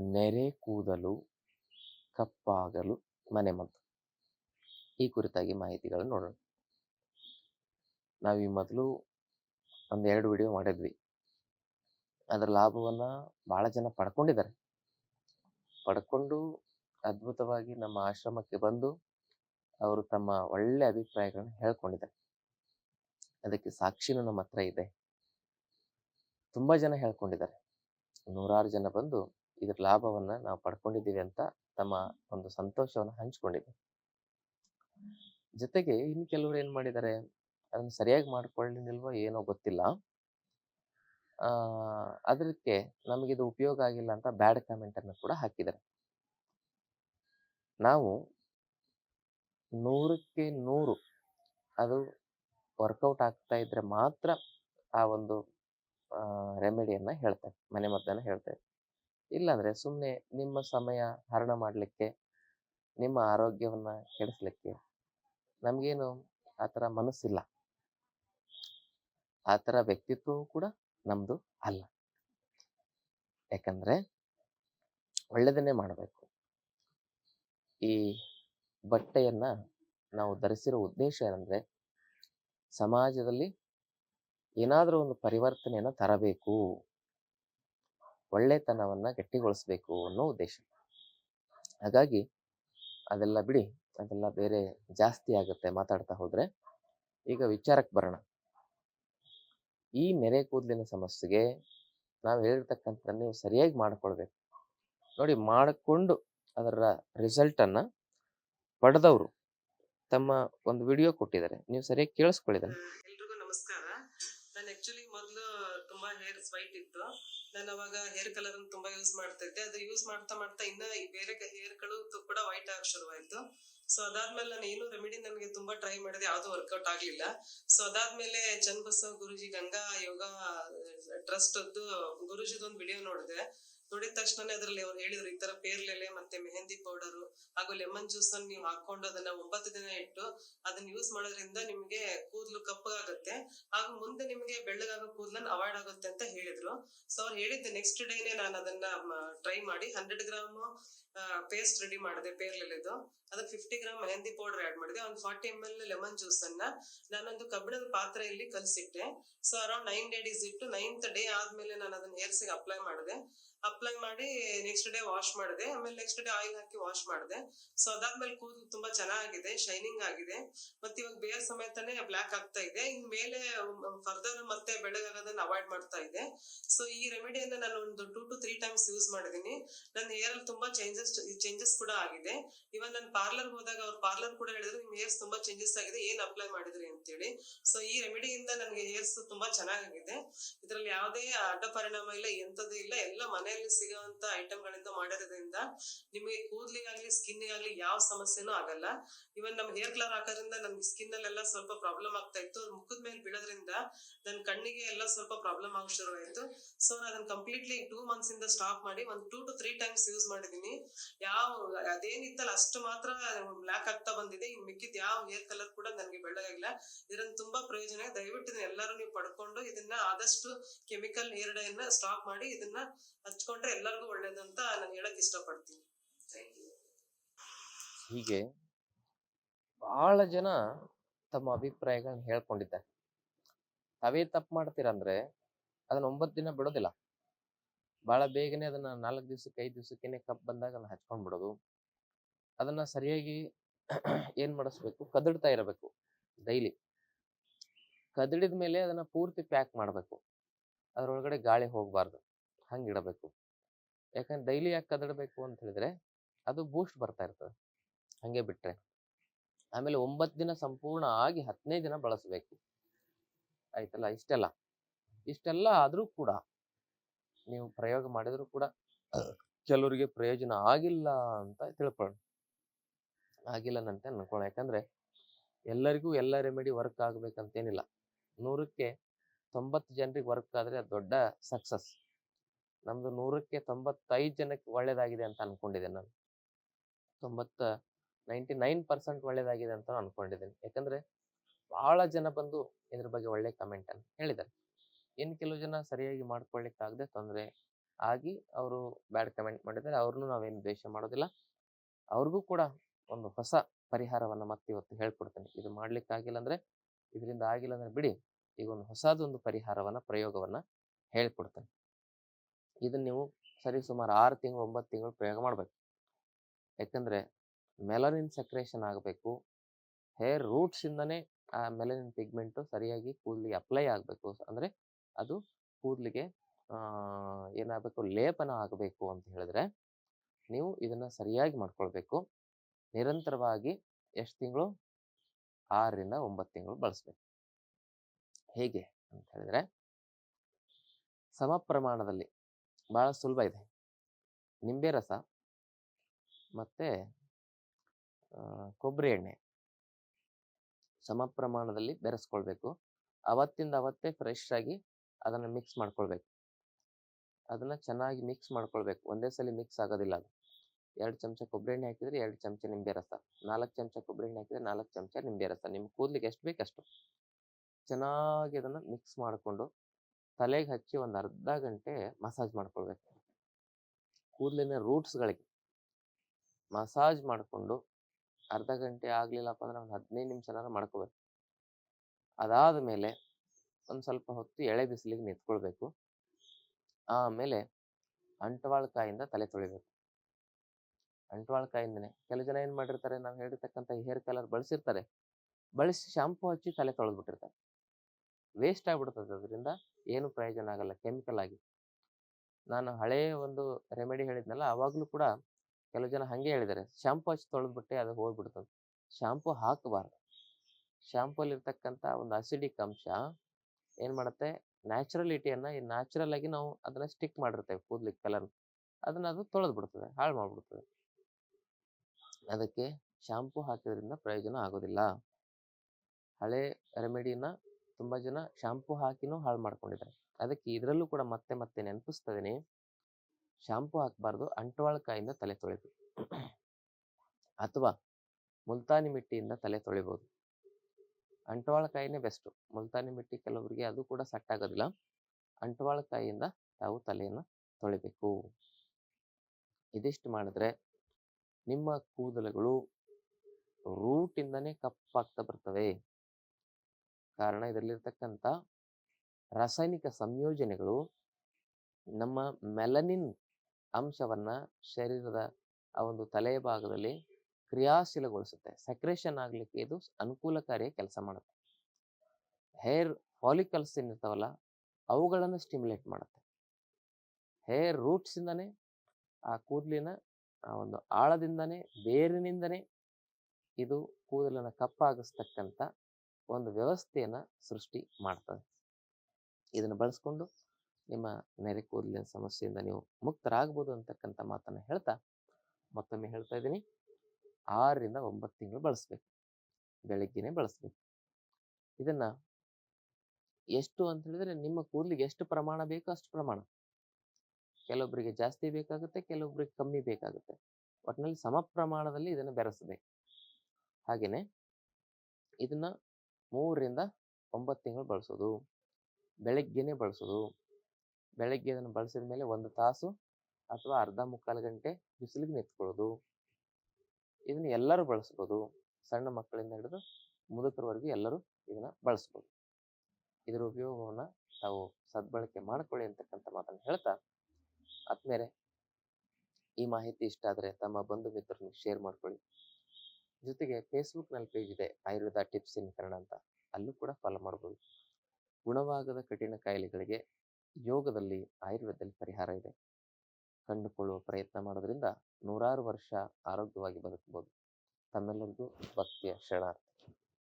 ನೆರೆ ಕೂದಲು ಕಪ್ಪಾಗಲು ಮನೆಮದ್ದು ಈ ಕುರಿತಾಗಿ ಮಾಹಿತಿಗಳನ್ನು ನೋಡೋಣ. ನಾವು ಈ ಮೊದಲು ಒಂದು ಎರಡು ವಿಡಿಯೋ ಮಾಡಿದ್ವಿ. ಅದರ ಲಾಭವನ್ನ ಭಾಳ ಜನ ಪಡ್ಕೊಂಡಿದ್ದಾರೆ. ಪಡ್ಕೊಂಡು ಅದ್ಭುತವಾಗಿ ನಮ್ಮ ಆಶ್ರಮಕ್ಕೆ ಬಂದು ಅವರು ತಮ್ಮ ಒಳ್ಳೆ ಅಭಿಪ್ರಾಯಗಳನ್ನು ಹೇಳ್ಕೊಂಡಿದ್ದಾರೆ. ಅದಕ್ಕೆ ಸಾಕ್ಷಿನೂ ನಮ್ಮ ಹತ್ರ ಇದೆ. ತುಂಬಾ ಜನ ಹೇಳ್ಕೊಂಡಿದ್ದಾರೆ. ನೂರಾರು ಜನ ಬಂದು ಇದ್ರ ಲಾಭವನ್ನ ನಾವು ಪಡ್ಕೊಂಡಿದ್ದೀವಿ ಅಂತ ತಮ್ಮ ಒಂದು ಸಂತೋಷವನ್ನು ಹಂಚ್ಕೊಂಡಿದೆ. ಜೊತೆಗೆ ಇನ್ನು ಕೆಲವರು ಏನ್ ಮಾಡಿದ್ದಾರೆ? ಅದನ್ನು ಸರಿಯಾಗಿ ಮಾಡ್ಕೊಳ್ಳಿಲ್ವೋ ಏನೋ ಗೊತ್ತಿಲ್ಲ. ಆ ಅದಕ್ಕೆ ನಮಗಿದು ಉಪಯೋಗ ಆಗಿಲ್ಲ ಅಂತ ಬ್ಯಾಡ್ ಕಾಮೆಂಟ್ ಅನ್ನು ಕೂಡ ಹಾಕಿದ್ದಾರೆ. ನಾವು ನೂರಕ್ಕೆ ನೂರು ಅದು ವರ್ಕೌಟ್ ಆಗ್ತಾ ಇದ್ರೆ ಮಾತ್ರ ಆ ಒಂದು ರೆಮಿಡಿಯನ್ನ ಹೇಳ್ತೇವೆ. ಮನೆ ಮದ್ದನ್ನ ಹೇಳ್ತೇವೆ. ಇಲ್ಲಾಂದ್ರೆ ಸುಮ್ಮನೆ ನಿಮ್ಮ ಸಮಯ ಹರಣ ಮಾಡಲಿಕ್ಕೆ, ನಿಮ್ಮ ಆರೋಗ್ಯವನ್ನ ಕೆಡಿಸ್ಲಿಕ್ಕೆ ನಮಗೇನು ಆ ಥರ ಮನಸ್ಸಿಲ್ಲ. ಆ ಥರ ವ್ಯಕ್ತಿತ್ವವು ಕೂಡ ನಮ್ದು ಅಲ್ಲ. ಯಾಕಂದ್ರೆ ಒಳ್ಳೆಯದನ್ನೇ ಮಾಡಬೇಕು. ಈ ಬಟ್ಟೆಯನ್ನ ನಾವು ಧರಿಸಿರೋ ಉದ್ದೇಶ ಏನಂದ್ರೆ ಸಮಾಜದಲ್ಲಿ ಏನಾದರೂ ಒಂದು ಪರಿವರ್ತನೆಯನ್ನ ತರಬೇಕು. ಒಳ್ಳೆತನವನ್ನ ಗಟ್ಟಿಗೊಳಿಸ್ಬೇಕು ಅನ್ನೋ ಉದ್ದೇಶ. ಹಾಗಾಗಿ ಅದೆಲ್ಲ ಬಿಡಿ, ಅದೆಲ್ಲ ಬೇರೆ ಜಾಸ್ತಿ ಆಗುತ್ತೆ ಮಾತಾಡ್ತಾ ಹೋದ್ರೆ. ಈಗ ವಿಚಾರಕ್ಕೆ ಬರೋಣ. ಈ ನೆರೆ ಕೂದಲಿನ ಸಮಸ್ಯೆಗೆ ನಾವು ಹೇಳಿರ್ತಕ್ಕಂಥ ನೀವು ಸರಿಯಾಗಿ ಮಾಡ್ಕೊಳ್ಬೇಕು. ನೋಡಿ, ಮಾಡಿಕೊಂಡು ಅದರ ರಿಸಲ್ಟ್ ಅನ್ನ ಪಡೆದವರು ತಮ್ಮ ಒಂದು ವಿಡಿಯೋ ಕೊಟ್ಟಿದ್ದಾರೆ. ನೀವು ಸರಿಯಾಗಿ ಕೇಳಿಸ್ಕೊಳ್ಳಿದ್ದಾರೆ ಎಲ್ರಿಗೂ ನಮಸ್ಕಾರ. ನಾನು ಆಕ್ಚುಲಿ ಮೊದಲು ತುಂಬಾ ಹೇರ್ ವೈಟ್ ಇತ್ತು. ನಾನು ಅವಾಗ ಹೇರ್ ಕಲರ್ ಅನ್ನು ತುಂಬಾ ಯೂಸ್ ಮಾಡ್ತಾ ಇದ್ದೆ ಅದು ಯೂಸ್ ಮಾಡ್ತಾ ಮಾಡ್ತಾ ಇನ್ನ ಬೇರೆ ಹೇರ್ಗಳು ಕೂಡ ವೈಟ್ ಆಗಿ ಶುರುವಾಯ್ತು. ಸೊ ಅದಾದ್ಮೇಲೆ ನಾನು ಏನು ರೆಮಿಡಿ ನನಗೆ ತುಂಬಾ ಟ್ರೈ ಮಾಡಿದೆ. ಯಾವ್ದು ವರ್ಕೌಟ್ ಆಗ್ಲಿಲ್ಲ. ಸೊ ಅದಾದ್ಮೇಲೆ ಚನ್ನಬಸವ ಗುರುಜಿ ಗಂಗಾ ಯೋಗ ಟ್ರಸ್ಟ್ ಗುರುಜಿದ ಒಂದು ವಿಡಿಯೋ ನೋಡಿದೆ. ನೋಡಿದ ತಕ್ಷಣನೇ ಅದ್ರಲ್ಲಿ ಅವ್ರು ಹೇಳಿದ್ರು, ಈ ತರ ಪೇರ್ಲೆಲೆ ಮತ್ತೆ ಮೆಹಂದಿ ಪೌಡರ್ ಹಾಗೂ ಲೆಮನ್ ಜ್ಯೂಸ್ ಅನ್ನು ನೀವು ಹಾಕೊಂಡು ಅದನ್ನ ಒಂಬತ್ತು ದಿನ ಇಟ್ಟು ಅದನ್ನ ಯೂಸ್ ಮಾಡೋದ್ರಿಂದ ನಿಮ್ಗೆ ಕೂದಲು ಕಪ್ಪಗಾಗುತ್ತೆ ಹಾಗೂ ಮುಂದೆ ನಿಮ್ಗೆ ಬೆಳ್ಳಗಾಗೋ ಕೂದಲನ್ನ ಅವಾಯ್ಡ್ ಆಗುತ್ತೆ ಅಂತ ಹೇಳಿದ್ರು. ಸೊ ಅವ್ರು ಹೇಳಿದ್ದೆ ನೆಕ್ಸ್ಟ್ ಡೇನೆ ನಾನು ಅದನ್ನ ಟ್ರೈ ಮಾಡಿ. ಹಂಡ್ರೆಡ್ ಗ್ರಾಮ್ ಪೇಸ್ಟ್ ರೆಡಿ ಮಾಡಿದೆ ಪೇರ್ಲೆಲೆದು ಅದಕ್ಕೆ fifty gram mehndi powder add ಮಾಡಿದೆ. ಒಂದು forty M L lemon juice ಅನ್ನ ನಾನೊಂದು ಕಬ್ಬಿಣದ ಪಾತ್ರೆಯಲ್ಲಿ ಕಲಸಿಟ್ಟೆ. ಸೊ ಅರೌಂಡ್ ನೈನ್ ಡೇಸ್ ಇಟ್ಟು ನೈನ್ತ್ ಡೇ ಆದ್ಮೇಲೆ ನಾನು ಅದನ್ನ ಹೇರ್ಸ್ ಅಪ್ಲೈ ಮಾಡಿದೆ. ಅಪ್ಲೈ ಮಾಡಿ ನೆಕ್ಸ್ಟ್ ಡೇ ವಾಶ್ ಮಾಡಿದೆ. ಆಮೇಲೆ ನೆಕ್ಸ್ಟ್ ಡೇ ಆಯಿಲ್ ಹಾಕಿ ವಾಶ್ ಮಾಡಿದೆ. ಸೊ ಅದಾದ್ಮೇಲೆ ಕೂದಲು ತುಂಬಾ ಚೆನ್ನಾಗಿದೆ ಶೈನಿಂಗ್ ಆಗಿದೆ. ಮತ್ತೆ ಇವಾಗ ಬೇರೆ ಸಮೇತನೇ ಬ್ಲಾಕ್ ಆಗ್ತಾ ಇದೆ. ಇನ್ ಮೇಲೆ ಫರ್ದರ್ ಮತ್ತೆ ಬೆಳಗಾಗೋದನ್ನ ಅವಾಯ್ಡ್ ಮಾಡ್ತಾ ಇದೆ. ಸೊ ಈ ರೆಮಿಡಿಯನ್ನ ನಾನು ಒಂದು two to three times use ಮಾಡಿದೀನಿ. ನನ್ನ ಹೇರ್ ಅಲ್ಲಿ ತುಂಬಾ ಚೇಂಜಸ್ ಚೇಂಜಸ್ ಕೂಡ ಆಗಿದೆ. ಇವನ್ ನಾನು ಪಾರ್ಲರ್ ಹೋದಾಗ ಅವ್ರ ಪಾರ್ಲರ್ ಕೂಡ ಹೇಳಿದ್ರು ನಿಮ್ ಹೇರ್ಸ್ ತುಂಬಾ ಚೇಂಜಸ್ ಆಗಿದೆ, ಏನ್ ಅಪ್ಲೈ ಮಾಡಿದ್ರಿ? ಅಂತೇಳಿ. ಸೊ ಈ ರೆಮಿಡಿಯಿಂದ ನನಗೆ ಹೇರ್ಸ್ ತುಂಬಾ ಚೆನ್ನಾಗಾಗಿದೆ. ಇದ್ರಲ್ಲಿ ಯಾವುದೇ ಅಡ್ಡ ಪರಿಣಾಮ ಇಲ್ಲ ಎಂತದ್ದು ಇಲ್ಲ. ಎಲ್ಲ ಮನೆಯಲ್ಲಿ ಸಿಗುವಂತ ಐಟಮ್ ಗಳಿಂದ ಮಾಡಿರೋದ್ರಿಂದ ನಿಮಗೆ ಕೂದಲಿಗಾಗ್ಲಿ ಸ್ಕಿನ್ ಆಗ್ಲಿ ಯಾವ ಸಮಸ್ಯೆನೂ ಆಗಲ್ಲ. ಇವನ್ ನಮ್ ಹೇರ್ ಕಲರ್ ಹಾಕೋದ್ರಿಂದ ನಮ್ಗೆ ಸ್ಕಿನ್ ಅಲ್ಲೆಲ್ಲ ಸ್ವಲ್ಪ ಪ್ರಾಬ್ಲಮ್ ಆಗ್ತಾ ಇತ್ತು. ಮುಖದ ಮೇಲೆ ಬೀಳೋದ್ರಿಂದ ನನ್ ಕಣ್ಣಿಗೆ ಎಲ್ಲ ಸ್ವಲ್ಪ ಪ್ರಾಬ್ಲಮ್ ಆಗ ಶುರುವಾಯ್ತು. ಸೊ ನಾನು ಕಂಪ್ಲೀಟ್ಲಿ ಟೂ ಮಂತ್ಸ್ ಇಂದ ಸ್ಟಾಪ್ ಮಾಡಿ ಒಂದು two to three times use ಮಾಡಿದೀನಿ. ಯಾವ ಅದೇನಿತ್ತಲ್ಲ, ಅಷ್ಟು ಮಾತ್ರ ಬ್ಲಾಕ್ ಆಗ್ತಾ ಬಂದಿದೆ. ಇನ್ ಮಿಕ್ಕಿದ್ ಯಾವ ಹೇರ್ ಕಲರ್ ಕೂಡ ನನಗೆ ಬೆಳ್ಳಗಾಗಿಲ್ಲ ಇದರಿಂದ ತುಂಬಾ ಪ್ರಯೋಜನ. ದಯವಿಟ್ಟು ಇದನ್ನ ಎಲ್ಲರೂ ನೀವು ಪಡ್ಕೊಂಡು ಇದನ್ನ ಆದಷ್ಟು ಕೆಮಿಕಲ್ ಹೇರ್ ಡೈ ಅನ್ನ ಸ್ಟಾಪ್ ಮಾಡಿ ಇದನ್ನ ಹಚ್ಕೊಂಡ್ರೆ ಎಲ್ಲರಿಗೂ ಒಳ್ಳೇದಂತ ನಾನು ಹೇಳಕ್ ಇಷ್ಟಪಡ್ತೀನಿ. ಹೀಗೆ ಬಹಳ ಜನ ತಮ್ಮ ಅಭಿಪ್ರಾಯಗಳನ್ನ ಹೇಳ್ಕೊಂಡಿದ್ದಾರೆ. ತಾವೇ ತಪ್ಪು ಮಾಡ್ತೀರಂದ್ರೆ ಅದನ್ನ ಒಂಬತ್ತು ದಿನ ಬಿಡೋದಿಲ್ಲ. ಬಹಳ ಬೇಗನೆ ಅದನ್ನ ನಾಲ್ಕು ದಿವ್ಸಕ್ಕೆ ಐದು ದಿವಸಕ್ಕೇನೆ ಕಪ್ ಬಂದಾಗ ಅದನ್ನ ಹಚ್ಕೊಂಡ್ ಬಿಡೋದು ಅದನ್ನ ಸರಿಯಾಗಿ ಏನ್ ಮಾಡಿಸ್ಬೇಕು? ಕದಡ್ತಾ ಇರಬೇಕು ಡೈಲಿ. ಕದಡಿದ ಮೇಲೆ ಅದನ್ನ ಪೂರ್ತಿ ಪ್ಯಾಕ್ ಮಾಡಬೇಕು. ಅದ್ರೊಳಗಡೆ ಗಾಳಿ ಹೋಗಬಾರ್ದು. ಹಂಗಿಡಬೇಕು ಯಾಕಂದ್ರೆ ಡೈಲಿ ಯಾಕೆ ಕದಡಬೇಕು ಅಂತ ಹೇಳಿದ್ರೆ ಅದು ಬೂಸ್ಟ್ ಬರ್ತಾ ಇರ್ತದೆ. ಹಂಗೆ ಬಿಟ್ರೆ. ಆಮೇಲೆ ಒಂಬತ್ತು ದಿನ ಸಂಪೂರ್ಣ ಆಗಿ ಹತ್ತನೇ ದಿನ ಬಳಸಬೇಕು. ಆಯ್ತಲ್ಲ? ಇಷ್ಟೆಲ್ಲ. ಇಷ್ಟೆಲ್ಲ ಆದರೂ ಕೂಡ ನೀವು ಪ್ರಯೋಗ ಮಾಡಿದ್ರು ಕೂಡ ಕೆಲವರಿಗೆ ಪ್ರಯೋಜನ ಆಗಿಲ್ಲ ಅಂತ ತಿಳ್ಕೊಳ್ಳೋಣ. ಆಗಿಲ್ಲನಂತೆ ಅನ್ಕೊಳ್ಳೋಣ. ಯಾಕಂದ್ರೆ ಎಲ್ಲರಿಗೂ ಎಲ್ಲ ರೆಮಿಡಿ ವರ್ಕ್ ಆಗ್ಬೇಕಂತೇನಿಲ್ಲ ನೂರಕ್ಕೆ ತೊಂಬತ್ತು ಜನರಿಗೆ ವರ್ಕ್ ಆದ್ರೆ ಅದು ದೊಡ್ಡ ಸಕ್ಸಸ್. ನಮ್ದು ನೂರಕ್ಕೆ ತೊಂಬತ್ತೈದು ಜನಕ್ಕೆ ಒಳ್ಳೇದಾಗಿದೆ ಅಂತ ಅನ್ಕೊಂಡಿದ್ದೆ ನಾನು. ತೊಂಬತ್ತ, ನೈಂಟಿ ನೈನ್ ಪರ್ಸೆಂಟ್ ಒಳ್ಳೇದಾಗಿದೆ ಅಂತ ಅನ್ಕೊಂಡಿದ್ದೀನಿ. ಯಾಕಂದ್ರೆ ಬಹಳ ಜನ ಬಂದು ಇದ್ರ ಬಗ್ಗೆ ಒಳ್ಳೆ ಕಮೆಂಟ್ ಅನ್ನು ಹೇಳಿದ್ದಾರೆ. ಇನ್ನು ಕೆಲವು ಜನ ಸರಿಯಾಗಿ ಮಾಡ್ಕೊಳ್ಳಿಕ್ಕಾಗದೆ ತೊಂದರೆ. ಆಗಿ ಅವರು ಬ್ಯಾಡ್ ಕಮೆಂಟ್ ಮಾಡಿದರೆ ಅವ್ರನ್ನೂ ನಾವೇನು ದ್ವೇಷ ಮಾಡೋದಿಲ್ಲ. ಅವ್ರಿಗೂ ಕೂಡ ಒಂದು ಹೊಸ ಪರಿಹಾರವನ್ನು ಮತ್ತೆ ಇವತ್ತು ಹೇಳ್ಕೊಡ್ತೇನೆ. ಇದು ಮಾಡ್ಲಿಕ್ಕೆ ಆಗಿಲ್ಲ ಅಂದ್ರೆ, ಇದರಿಂದ ಆಗಿಲ್ಲ ಅಂದ್ರೆ ಬಿಡಿ. ಈಗ ಒಂದು ಹೊಸದೊಂದು ಪರಿಹಾರವನ್ನ, ಪ್ರಯೋಗವನ್ನ ಹೇಳ್ಕೊಡ್ತೇನೆ. ಇದನ್ನ ನೀವು ಸರಿ ಸುಮಾರು ಆರು ತಿಂಗಳು, ಒಂಬತ್ತು ತಿಂಗಳು ಪ್ರಯೋಗ ಮಾಡ್ಬೇಕು. ಯಾಕಂದ್ರೆ ಮೆಲನಿನ್ ಸೆಕ್ರೇಷನ್ ಆಗಬೇಕು. ಹೇರ್ ರೂಟ್ಸ್ ಇಂದನೇ ಆ ಮೆಲನಿನ್ ಪಿಗ್ಮೆಂಟ್ ಸರಿಯಾಗಿ ಕೂದಲಿಗೆ ಅಪ್ಲೈ ಆಗಬೇಕು. ಅಂದ್ರೆ ಅದು ಕೂದಲಿಗೆ ಏನಾಗಬೇಕು, ಲೇಪನ ಆಗಬೇಕು ಅಂತ ಹೇಳಿದ್ರೆ, ನೀವು ಇದನ್ನ ಸರಿಯಾಗಿ ಮಾಡ್ಕೊಳ್ಬೇಕು. ನಿರಂತರವಾಗಿ ಎಷ್ಟು ತಿಂಗಳು? ಆರರಿಂದ ಒಂಬತ್ತು ತಿಂಗಳು ಬಳಸ್ಬೇಕು. ಹೇಗೆ ಅಂತ ಹೇಳಿದ್ರೆ ಸಮ ಪ್ರಮಾಣದಲ್ಲಿ ಬಹಳ ಸುಲಭ ಇದೆ. ನಿಂಬೆ ರಸ ಮತ್ತೆ ಕೊಬ್ಬರಿ ಎಣ್ಣೆ ಸಮ ಪ್ರಮಾಣದಲ್ಲಿ ಬೆರೆಸ್ಕೊಳ್ಬೇಕು. ಅವತ್ತಿಂದ ಅವತ್ತೇ ಫ್ರೆಶ್ ಆಗಿ ಅದನ್ನ ಮಿಕ್ಸ್ ಮಾಡ್ಕೊಳ್ಬೇಕು. ಅದನ್ನು ಚೆನ್ನಾಗಿ ಮಿಕ್ಸ್ ಮಾಡ್ಕೊಳ್ಬೇಕು. ಒಂದೇ ಸಲ ಮಿಕ್ಸ್ ಆಗೋದಿಲ್ಲ ಅದು. ಎರಡು ಚಮಚ ಕೊಬ್ಬರಿ ಎಣ್ಣೆ ಹಾಕಿದರೆ ಎರಡು ಚಮಚ ನಿಂಬೆ ರಸ. ನಾಲ್ಕು ಚಮಚ ಕೊಬ್ಬರಿ ಎಣ್ಣೆ ಹಾಕಿದರೆ ನಾಲ್ಕು ಚಮಚ ನಿಂಬೆ ರಸ. ನಿಮ್ಮ ಕೂದಲಿಗೆ ಎಷ್ಟು ಬೇಕು ಅಷ್ಟು. ಚೆನ್ನಾಗಿ ಅದನ್ನು ಮಿಕ್ಸ್ ಮಾಡಿಕೊಂಡು ತಲೆಗೆ ಹಚ್ಚಿ ಒಂದು ಅರ್ಧ ಗಂಟೆ ಮಸಾಜ್ ಮಾಡ್ಕೊಳ್ಬೇಕು. ಕೂದಲಿನ ರೂಟ್ಸ್ಗಳಿಗೆ ಮಸಾಜ್ ಮಾಡಿಕೊಂಡು ಅರ್ಧ ಗಂಟೆ ಆಗಲಿಲ್ಲಪ್ಪ ಅಂದ್ರೆ ಒಂದು ಹದಿನೈದು ನಿಮಿಷನಾರು ಮಾಡ್ಕೋಬೇಕು. ಅದಾದ ಮೇಲೆ ಒಂದು ಸ್ವಲ್ಪ ಹೊತ್ತು ಎಳೆ ಬಿಸಿಲಿಗೆ ನಿಂತ್ಕೊಳ್ಬೇಕು. ಆಮೇಲೆ ಅಂಟವಾಳ್ಕಾಯಿಂದ ತಲೆ ತೊಳಿಬೇಕು. ಅಂಟವಾಳ್ಕಾಯಿಂದನೇ ಕೆಲವು ಜನ ಏನ್ ಮಾಡಿರ್ತಾರೆ ನಾವು ಹೇಳಿರ್ತಕ್ಕಂಥ ಹೇರ್ ಕಲರ್ ಬಳಸಿರ್ತಾರೆ. ಬಳಸಿ ಶಾಂಪು ಹಚ್ಚಿ ತಲೆ ತೊಳೆದ್ಬಿಟ್ಟಿರ್ತಾರೆ. ವೇಸ್ಟ್ ಆಗ್ಬಿಡ್ತದೆ ಅದರಿಂದ ಏನು ಪ್ರಯೋಜನ ಆಗಲ್ಲ ಕೆಮಿಕಲ್ ಆಗಿ. ನಾನು ಹಳೆಯ ಒಂದು ರೆಮಿಡಿ ಹೇಳಿದ್ನಲ್ಲ ಅವಾಗ್ಲೂ ಕೂಡ ಕೆಲವು ಜನ ಹಂಗೆ ಹೇಳಿದ್ದಾರೆ. ಶಾಂಪು ಹಚ್ಚಿ ತೊಳೆದ್ಬಿಟ್ಟೆ ಅದು ಹೋಗ್ಬಿಡ್ತದೆ ಶಾಂಪು ಹಾಕಬಾರ್ದು. ಶಾಂಪೂಲಿ ಇರ್ತಕ್ಕಂಥ ಒಂದು ಅಸಿಡಿಕ್ ಅಂಶ ಏನ್ ಮಾಡುತ್ತೆ? ನ್ಯಾಚುರಲಿಟಿಯನ್ನು ಈ ನ್ಯಾಚುರಲ್ ಆಗಿ ನಾವು ಅದನ್ನ ಸ್ಟಿಕ್ ಮಾಡಿರ್ತೇವೆ ಕೂದಲಿಕ್ಕೆ ಕಲರ್. ಅದನ್ನ ಅದು ತೊಳೆದು ಬಿಡ್ತದೆ, ಹಾಳು ಮಾಡಿಬಿಡ್ತದೆ. ಅದಕ್ಕೆ ಶಾಂಪೂ ಹಾಕಿದ್ರಿಂದ ಪ್ರಯೋಜನ ಆಗೋದಿಲ್ಲ. ಹಳೆ ರೆಮಿಡಿನ ತುಂಬಾ ಜನ ಶಾಂಪೂ ಹಾಕಿನೂ ಹಾಳು ಮಾಡ್ಕೊಂಡಿದ್ದಾರೆ. ಅದಕ್ಕೆ ಇದರಲ್ಲೂ ಕೂಡ ಮತ್ತೆ ಮತ್ತೆ ನೆನಪಿಸ್ತದೇನೆ, ಶಾಂಪೂ ಹಾಕಬಾರ್ದು ಅಂಟವಾಳಕಾಯಿಂದ ತಲೆ ತೊಳಿಬೇಕು. ಅಥವಾ ಮುಲ್ತಾನಿ ಮಿಟ್ಟಿಯಿಂದ ತಲೆ ತೊಳಿಬಹುದು ಅಂಟವಾಳಕಾಯಿನೇ ಬೆಸ್ಟ್. ಮುಲ್ತಾನಿ ಮಿಟ್ಟಿ ಕೆಲವರಿಗೆ ಅದು ಕೂಡ ಸೆಟ್ ಆಗೋದಿಲ್ಲ. ಅಂಟವಾಳಕಾಯಿಯಿಂದ ತಾವು ತಲೆಯನ್ನು ತೊಳಿಬೇಕು. ಇದಿಷ್ಟು ಮಾಡಿದ್ರೆ ನಿಮ್ಮ ಕೂದಲುಗಳು ರೂಟ್ ಇಂದನೇ ಕಪ್ಪಾಗ್ತಾ ಬರ್ತವೆ. ಕಾರಣ ಇದರಲ್ಲಿರ್ತಕ್ಕಂಥ ರಾಸಾಯನಿಕ ಸಂಯೋಜನೆಗಳು ನಮ್ಮ ಮೆಲನಿನ್ ಅಂಶವನ್ನ ಶರೀರದ ಆ ಒಂದು ತಲೆಯ ಭಾಗದಲ್ಲಿ ಕ್ರಿಯಾಶೀಲಗೊಳಿಸುತ್ತೆ. ಸೆಕ್ರೇಷನ್ ಆಗ್ಲಿಕ್ಕೆ ಇದು ಅನುಕೂಲಕಾರಿಯ ಕೆಲಸ ಮಾಡುತ್ತೆ. ಹೇರ್ ಫಾಲಿಕಲ್ಸ್ ಏನಿರ್ತಾವಲ್ಲ, ಅವುಗಳನ್ನು ಸ್ಟಿಮ್ಯುಲೇಟ್ ಮಾಡುತ್ತೆ. ಹೇರ್ ರೂಟ್ಸ್ ಇಂದನೇ, ಆ ಕೂದಲಿನ, ಆ ಒಂದು ಆಳದಿಂದನೇ, ಬೇರಿನಿಂದನೇ ಇದು ಕೂದಲನ್ನ ಕಪ್ಪಾಗಿಸ್ತಕ್ಕಂಥ ಒಂದು ವ್ಯವಸ್ಥೆಯನ್ನ ಸೃಷ್ಟಿ ಮಾಡ್ತದೆ. ಇದನ್ನು ಬಳಸ್ಕೊಂಡು ನಿಮ್ಮ ನೆರೆ ಕೂದಲಿನ ಸಮಸ್ಯೆಯಿಂದ ನೀವು ಮುಕ್ತರಾಗ್ಬೋದು ಅಂತಕ್ಕಂಥ ಮಾತನ್ನ ಹೇಳ್ತಾ ಮತ್ತೊಮ್ಮೆ ಹೇಳ್ತಾ ಇದ್ದೀನಿ. ಆರರಿಂದ ಒಂಬತ್ತು ತಿಂಗಳು ಬಳಸ್ಬೇಕು. ಬೆಳಗ್ಗೆನೆ ಬಳಸ್ಬೇಕು. ಇದನ್ನ ಎಷ್ಟು ಅಂತ ಹೇಳಿದ್ರೆ ನಿಮ್ಮ ಕೂದಲಿಗೆ ಎಷ್ಟು ಪ್ರಮಾಣ ಬೇಕೋ ಅಷ್ಟು ಪ್ರಮಾಣ. ಕೆಲವೊಬ್ಬರಿಗೆ ಜಾಸ್ತಿ ಬೇಕಾಗುತ್ತೆ ಕೆಲವೊಬ್ಬರಿಗೆ ಕಮ್ಮಿ ಬೇಕಾಗುತ್ತೆ. ಒಟ್ಟಿನಲ್ಲಿ ಸಮ ಪ್ರಮಾಣದಲ್ಲಿ ಇದನ್ನು ಬೆರೆಸಬೇಕು. ಹಾಗೇನೆ ಇದನ್ನ ಮೂರರಿಂದ ಒಂಬತ್ತು ತಿಂಗಳು ಬಳಸೋದು. ಬೆಳಗ್ಗೆನೆ ಬಳಸೋದು. ಬೆಳಗ್ಗೆ ಇದನ್ನು ಬಳಸಿದ ಮೇಲೆ ಒಂದು ತಾಸು ಅಥವಾ ಅರ್ಧ ಮುಕ್ಕಾಲು ಗಂಟೆ ಬಿಸಿಲಿಗೆ ನಿಂತ್ಕೊಳ್ಳೋದು. ಇದನ್ನ ಎಲ್ಲರೂ ಬಳಸ್ಬೋದು. ಸಣ್ಣ ಮಕ್ಕಳಿಂದ ಹಿಡಿದು ಮುದುಕರವರೆಗೂ ಎಲ್ಲರೂ ಇದನ್ನ ಬಳಸ್ಬೋದು. ಇದರ ಉಪಯೋಗವನ್ನ ತಾವು ಸದ್ಬಳಕೆ ಮಾಡಿಕೊಳ್ಳಿ ಅಂತಕ್ಕಂಥ ಮಾತನ್ನು ಹೇಳ್ತಾ ಆದ್ಮೇಲೆ ಈ ಮಾಹಿತಿ ಇಷ್ಟ ಆದರೆ ತಮ್ಮ ಬಂಧು ಮಿತ್ರರಿಗೆ ಶೇರ್ ಮಾಡ್ಕೊಳ್ಳಿ. ಜೊತೆಗೆ ಫೇಸ್ಬುಕ್ನಲ್ಲಿ ಪೇಜ್ ಇದೆ, ಆಯುರ್ವೇದ ಟಿಪ್ಸ್ ಇನ್ ಕನ್ನಡ ಅಂತ. ಅಲ್ಲೂ ಕೂಡ ಫಾಲೋ ಮಾಡ್ಬೋದು. ಗುಣವಾಗದ ಕಠಿಣ ಕಾಯಿಲೆಗಳಿಗೆ ಯೋಗದಲ್ಲಿ, ಆಯುರ್ವೇದದಲ್ಲಿ ಪರಿಹಾರ ಇದೆ. ಕಂಡುಕೊಳ್ಳುವ ಪ್ರಯತ್ನ ಮಾಡೋದ್ರಿಂದ ನೂರಾರು ವರ್ಷ ಆರೋಗ್ಯವಾಗಿ ಬದುಕಬಹುದು ತಮ್ಮೆಲ್ಲರಿಗೂ ಭಕ್ತಿಯ ಶರಣಾರ್ಥಿ